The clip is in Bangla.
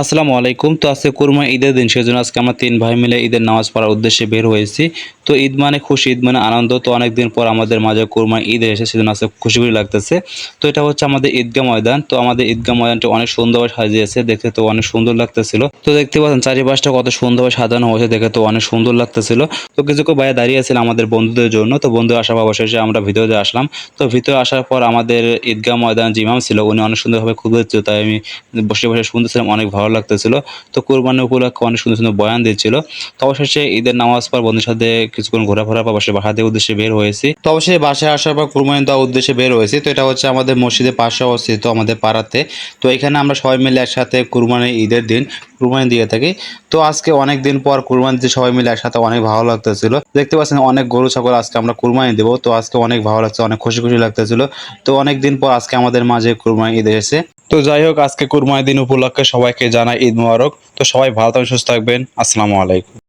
আসসালামু আলাইকুম। তো আজকে কুরমা ঈদের দিন, সেজন্য আজকে আমরা তিন ভাই মিলে ঈদের নামাজ পড়ার উদ্দেশ্যে বের হয়েছি। তো ঈদ মানে খুশি, ঈদ মানে আনন্দ। তো অনেকদিন পর আমাদের মাঝে কুরমা ঈদ এসে সেজন্য আজকে খুশি খুশি লাগতেছে। তো এটা হচ্ছে আমাদের ঈদগাহ ময়দান। তো আমাদের ঈদগাহ ময়দানটা অনেক সুন্দরভাবে সাজিয়েছে, দেখতে তো অনেক সুন্দর লাগতেছিল। তো দেখতে পাচ্ছেন চারিপাশটা কত সুন্দরভাবে সাজানো হয়েছে, দেখে তো অনেক সুন্দর লাগতেছিল। তো কিছুক্ষণ বাইরে দাঁড়িয়ে ছিল আমাদের বন্ধুদের জন্য। তো বন্ধু আসার অবশেষে আমরা ভিতরে আসলাম। তো ভিতরে আসার পর আমাদের ঈদগাহ ময়দান যে ইমাম ছিল, উনি অনেক সুন্দরভাবে খুব তাই আমি বসে বসে শুনতেছিলাম, অনেক ভালো লাগতেছিল। তো কোরবানি উপলক্ষে অনেক সুন্দর সুন্দর বয়ান দিচ্ছিল তো অবশেষে ঈদের নামাজ পর বন্ধুর সাথে কিছুক্ষণ ঘোরাফেরা পর অবশ্যই বাসাদের উদ্দেশ্যে বের হয়েছি। তো অবশ্যই বাসায় আসার পর কোরবানি দেওয়ার উদ্দেশ্যে বের হয়েছি। তো এটা হচ্ছে আমাদের মসজিদের পাশে অবস্থিত আমাদের পাড়াতে। তো এখানে আমরা সবাই মিলে একসাথে কুরবানি ঈদের দিন কুরবানি দিয়ে থাকি। তো আজকে অনেক দিন পর কুরবানি দিয়ে সবাই মিলে একসাথে অনেক ভালো লাগতেছিল। দেখতে পাচ্ছেন অনেক গরু, ছাগল আজকে আমরা কুরবানি দেবো। তো আজকে অনেক ভালো লাগছে, অনেক খুশি খুশি লাগতেছিল। তো অনেক দিন পর আজকে আমাদের মাঝে কুরবানি ঈদ এসেছে। তো যাই হোক, আজকে কুরমায় দিন উপলক্ষে সবাইকে জানাই ঈদ মোবারক। তো সবাই ভালো থাকবেন, সুস্থ থাকবেন। আসসালামু আলাইকুম।